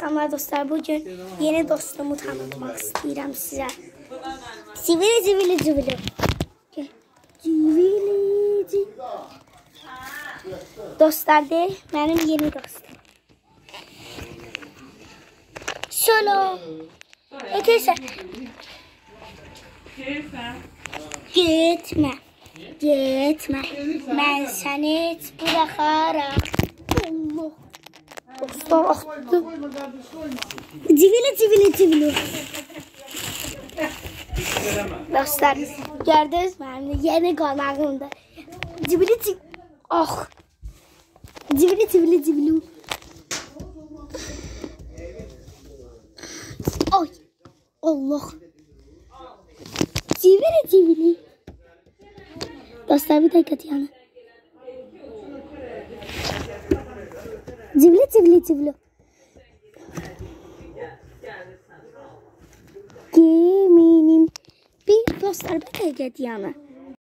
Salam dostlar, bugün yeni dostumu tanıtmak istəyirəm sizə. Civili civili civili. Gel. Civili civili. Dostlar de, mənim yeni dostum. Solo. Ötürsə. Getmə. Getmə. Mən səni heç buraxaram. Dostlar axdı. Civili civili civili. Dostlar gördünüz mənim yeni qonağımda. Civili civili. Ah. Civili civili civili. Ay. Allah. Civili civili. Dostlar bir dakika yana. Дивлю, дивлю, дивлю. Кеминим. Bir göster bir de.